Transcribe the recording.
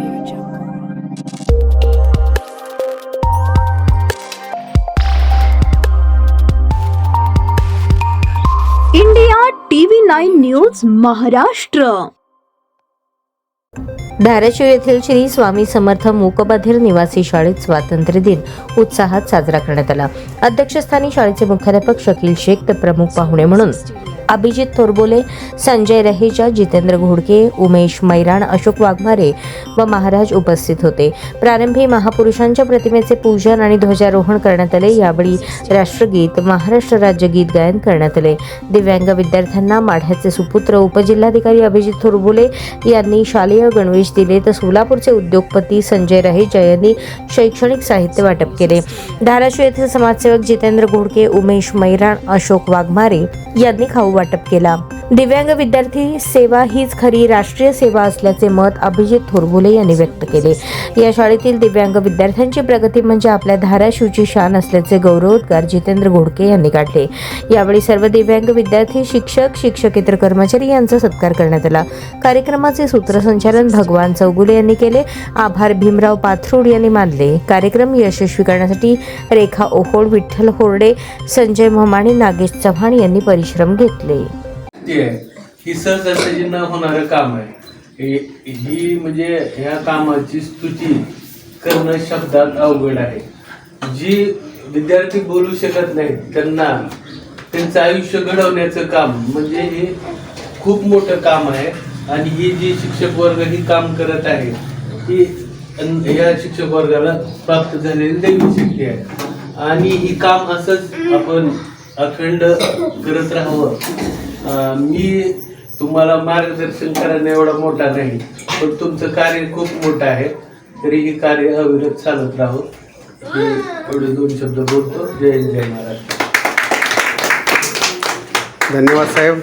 Audio Jungle. India TV nine news Maharashtra Dharashiv येथील श्री स्वामी समर्थ मूकबधीर निवासी शाळेत स्वातंत्र्य दिन उत्साहात साजरा करण्यात आला अध्यक्षस्थानी शाळेचे मुख्याध्यापक शकील शेख तर प्रमुख पाहुणे म्हणून अभिजित थोरबोले संजय रहेजा जितेंद्र घोडके उमेश मैराण अशोक वाघमारे व महाराज उपस्थित होते. प्रारंभी महापुरुषांच्या प्रतिमेचे पूजन आणि ध्वजारोहण करण्यात आले. यावेळी राष्ट्रगीत महाराष्ट्र राज्य गीत गायन करण्यात आले. दिव्यांग विद्यार्थ्यांना माढ्याचे सुपुत्र उपजिल्हाधिकारी अभिजित थोरबोले यांनी शालेय गणवेश दिले तर सोलापूरचे उद्योगपती संजय रहेजा यांनी शैक्षणिक साहित्य वाटप केले. धाराशिव येथील समाजसेवक जितेंद्र घोडके उमेश मैराण अशोक वाघमारे यांनी खाऊ वाटप केला. दिव्यांग विद्यार्थी सेवा हीच खरी राष्ट्रीय सेवा असल्याचे मत अभिजित थोरगुले यांनी व्यक्त केले. या शाळेतील दिव्यांग विद्यार्थ्यांची प्रगती म्हणजे आपल्या धाराशिवची शान असल्याचे गौरवोद्गार जितेंद्र घोडके यांनी काढले. यावेळी सर्व दिव्यांग विद्यार्थी शिक्षक शिक्षकेतर कर्मचारी यांचा सत्कार करण्यात आला. कार्यक्रमाचे सूत्रसंचालन भगवान चौगुले यांनी केले. आभार भीमराव पाथरूड यांनी मानले. कार्यक्रम यशस्वी करण्यासाठी रेखा ओहोळ विठ्ठल होर्डे संजय म्हमाणे नागेश चव्हाण यांनी परिश्रम घेतले. कृती आहे. ही सहजासहजी न होणारं काम आहे. ही म्हणजे ह्या कामाची स्तुती करणं शब्दात अवघड आहे. जी विद्यार्थी बोलू शकत नाहीत त्यांना त्यांचं आयुष्य घडवण्याचं काम म्हणजे हे खूप मोठं काम आहे. आणि ही जी शिक्षक वर्ग ही काम करत आहे ही या शिक्षक वर्गाला प्राप्त झालेली दैवी शक्ती आहे. आणि ही काम असंच आपण अखंड करत राहावं. मी तुम्हाला मार्गदर्शन करणं एवढा मोठा नाही पण तुमचं कार्य खूप मोठं आहे. तरी हे कार्य अविरत चालत राहो. हे एवढे दोन शब्द बोलतो. जय जय महाराष्ट्र. धन्यवाद साहेब.